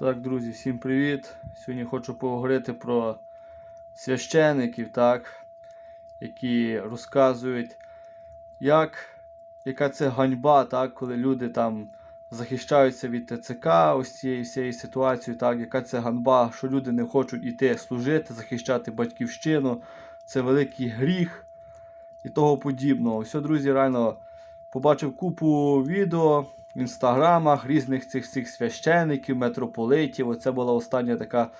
Так, друзі, всім привіт! Сьогодні хочу поговорити про священиків, так, які розказують, як, яка це ганьба, так, коли люди там захищаються від ТЦК, ось цієї всієї ситуації, так, яка це ганьба, що люди не хочуть іти служити, захищати батьківщину, це великий гріх і того подібного. Ось, друзі, реально побачив купу відео в інстаграмах різних цих цих священиків, митрополитів. Оце була остання така,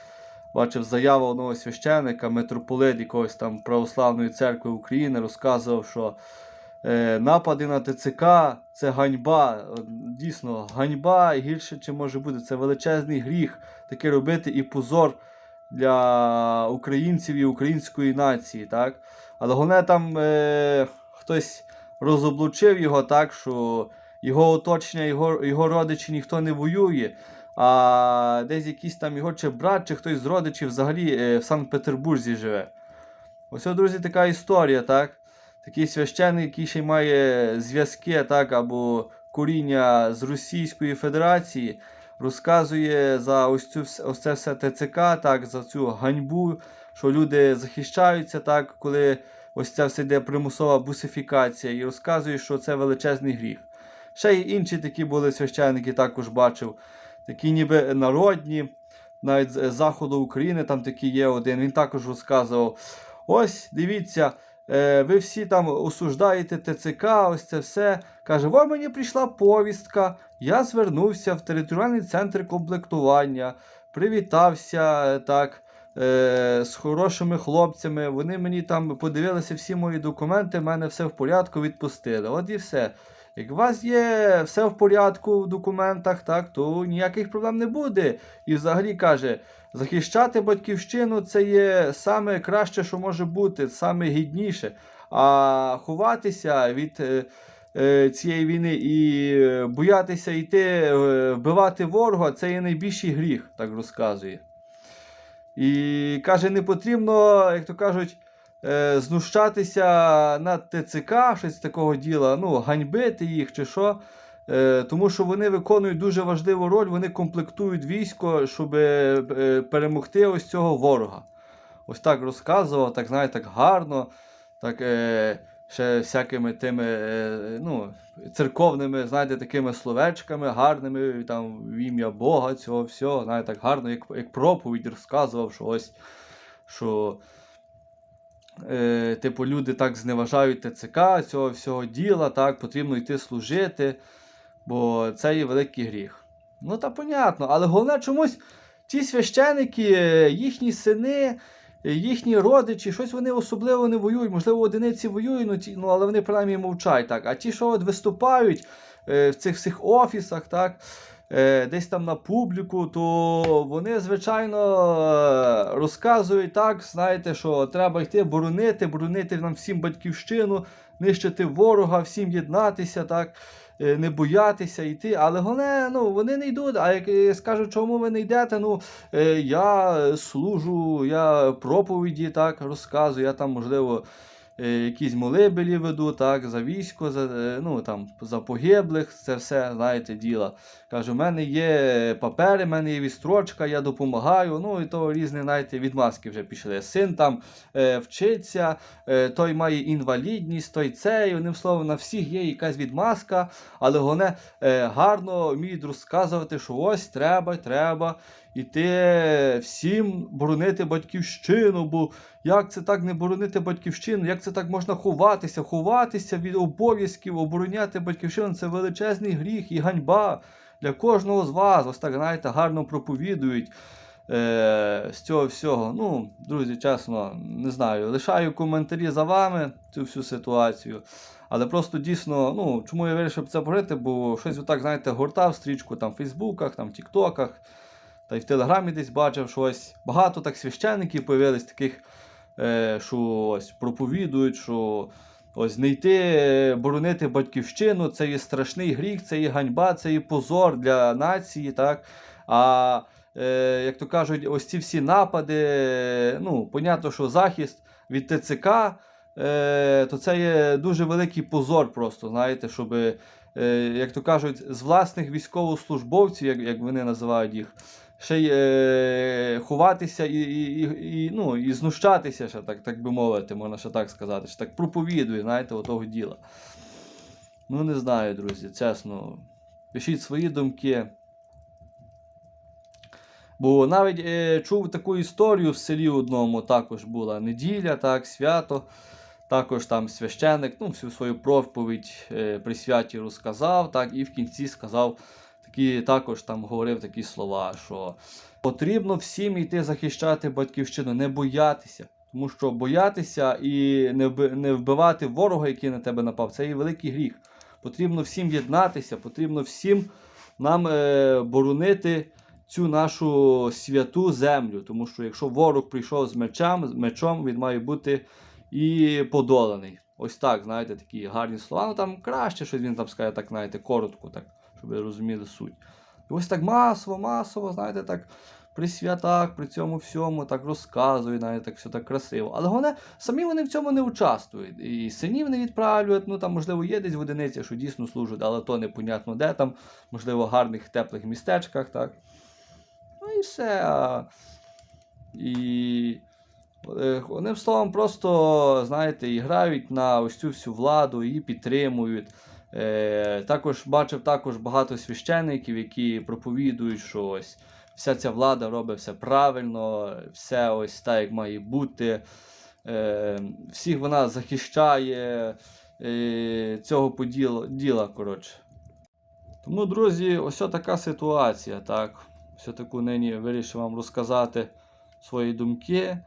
бачив, заява одного священика, митрополит якогось там Православної церкви України, розказував, що е, напади на ТЦК це ганьба. Дійсно, ганьба і гірше чи може бути. Це величезний гріх таке робити і позор для українців і української нації. так. Але головне там е, хтось розоблучив його так, що його оточення, його, його родичі ніхто не воює. А десь якийсь там його чи брат, чи хтось з родичів взагалі е, в Санкт-Петербурзі живе. Ось, друзі, така історія, так? Такий священник, який ще й має зв'язки, так, або коріння з Російської Федерації, розказує за ось цю ось це все ТЦК, так, за цю ганьбу, що люди захищаються, так, коли ось це все йде примусова бусифікація, і розказує, що це величезний гріх. Ще й інші такі були священники, також бачив, такі ніби народні, навіть з з заходу України, там такий є один. Він також розказував: ось дивіться, е, ви всі там осуждаєте ТЦК, ось це все. Каже, во мені прийшла повістка, я звернувся в територіальний центр комплектування, привітався е, так. е, З хорошими хлопцями, вони мені там подивилися всі мої документи, в мене все в порядку, відпустили. От і все. Як у вас є все в порядку в документах, так, то ніяких проблем не буде. І взагалі каже, захищати батьківщину це є саме краще, що може бути, саме гідніше. А ховатися від е, е, цієї війни і боятися йти е, вбивати ворога це є найбільший гріх, так розказує. І каже, не потрібно, як то кажуть, е, знущатися над ТЦК, щось такого діла, ну, ганьбити їх чи що. Е, тому що вони виконують дуже важливу роль, вони комплектують військо, щоб е, перемогти ось цього ворога. Ось так розказував, так знаєте, так гарно, так ще всякими тими ну, церковними, знаєте, такими словечками, гарними, там, в ім'я Бога, цього всього, знаєте, так гарно, як, як проповідь розказував, що ось що е, типу, люди так зневажають ТЦК, цього всього діла, так, потрібно йти служити, бо це є великий гріх. Ну, та понятно, але головне чомусь ті священики, їхні сини, їхні родичі, щось вони особливо не воюють. Можливо, одиниці воюють, ну, ну але вони принаймні мовчать. так. А ті, що от виступають е, в цих всіх офісах, так, десь там на публіку, то вони, звичайно, е, розказують так, знаєте, що треба йти боронити, боронити нам всім батьківщину, нищити ворога, всім єднатися, так, е, не боятися йти. Але головне, ну, вони не йдуть. А як е, скажуть, чому ви не йдете, ну, е, я служу, я проповіді так розказую, я там, можливо. Е, Якісь молебелі веду, так, за військо, за, е, ну, там, за погиблих, це все, знаєте, діло. Каже, у мене є папери, в мене є відстрочка, я допомагаю. Ну і то різні, знаєте, відмазки вже пішли. Син там е, вчиться, е, той має інвалідність, той цей. Одним словом, на всіх є якась відмазка, але головне е, гарно вміють розказувати, що ось треба, треба іти всім боронити батьківщину. Бо як це так не боронити батьківщину? Як це так можна ховатися? Ховатися від обов'язків, обороняти батьківщину це величезний гріх і ганьба для кожного з вас. Ось так, знаєте, гарно проповідують. Е, з цього всього. Ну, друзі, чесно, не знаю. Лишаю коментарі за вами цю всю ситуацію. Але просто дійсно, ну, чому я вирішив це говорити, бо щось отак, знаєте, гортав стрічку там в Фейсбуках, там в Тіктоках, та й в Телеграмі десь бачив щось. Багато так священників появились таких, е, що ось проповідують, що ось не йти е, боронити батьківщину, це є страшний гріх, це є ганьба, це є позор для нації. так. А е, як то кажуть, ось ці всі напади, ну, понятно, що захист від ТЦК, то це є дуже великий позор просто, знаєте, щоб, як то кажуть, з власних військовослужбовців, як вони називають їх, ще й е, ховатися і, і, і, ну, і знущатися, ще так, так би мовити, можна ще так сказати, що так проповідує, знаєте, отого діла. Ну, не знаю, друзі, чесно. Пишіть свої думки. Бо навіть е, чув таку історію в селі одному, також була неділя, так, свято. Також там священник ну, всю свою проповідь е, при святі розказав, так, і в кінці сказав такі, також там говорив такі слова, що потрібно всім йти захищати батьківщину, не боятися. Тому що боятися і не, вби- не вбивати ворога, який на тебе напав, це є великий гріх. Потрібно всім єднатися, потрібно всім нам е, боронити цю нашу святу землю. Тому що якщо ворог прийшов з мечем, з мечом, він має бути і подоланий. Ось так, знаєте, такі гарні слова. Ну там краще щось він там скаже, так, знаєте, коротко, так, щоб ви розуміли суть. І ось так масово, масово, знаєте, так. При святах, при цьому всьому так розказують, навіть так все так красиво. Але головне, самі вони в цьому не участвують. І синів не відправлюють, ну там, можливо, є десь в одиниці, що дійсно служать, але то непонятно де там, можливо, в гарних теплих містечках, так. Ну і все. І е, одним словом, просто, знаєте, і грають на ось цю всю владу, її підтримують. Е, також бачив також багато священників, які проповідують, що ось вся ця влада робить все правильно, все ось так, як має бути. Е, всіх вона захищає е, цього поділа, діла, коротше. Тому, друзі, ось така ситуація, так. Все таку нині вирішив вам розказати свої думки.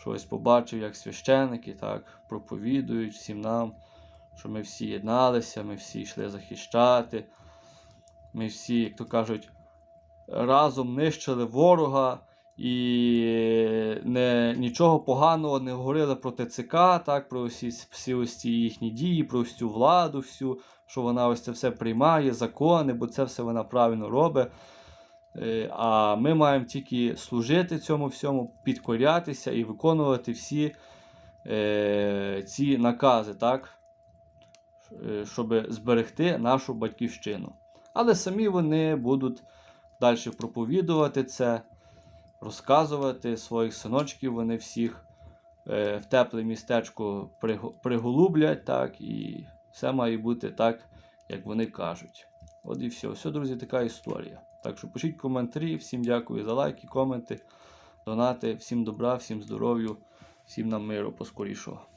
Що ось побачив, як священники так проповідують всім нам, що ми всі єдналися, ми всі йшли захищати. Ми всі, як то кажуть, разом нищили ворога і не, нічого поганого не говорили про ТЦК, так, про всі, всі ось ці їхні дії, про всю владу, всю, що вона ось це все приймає, закони, бо це все вона правильно робить. Е, А ми маємо тільки служити цьому всьому, підкорятися і виконувати всі е, ці накази, так? Е, щоб зберегти нашу батьківщину. Але самі вони будуть далі проповідувати це, розказувати своїх синочків, вони всіх е, в тепле містечко приголублять, так, і все має бути так, як вони кажуть. От і все. Все, друзі, така історія. Так що пишіть коментарі, всім дякую за лайки, коменти, донати, всім добра, всім здоров'я, всім нам миру поскорішого.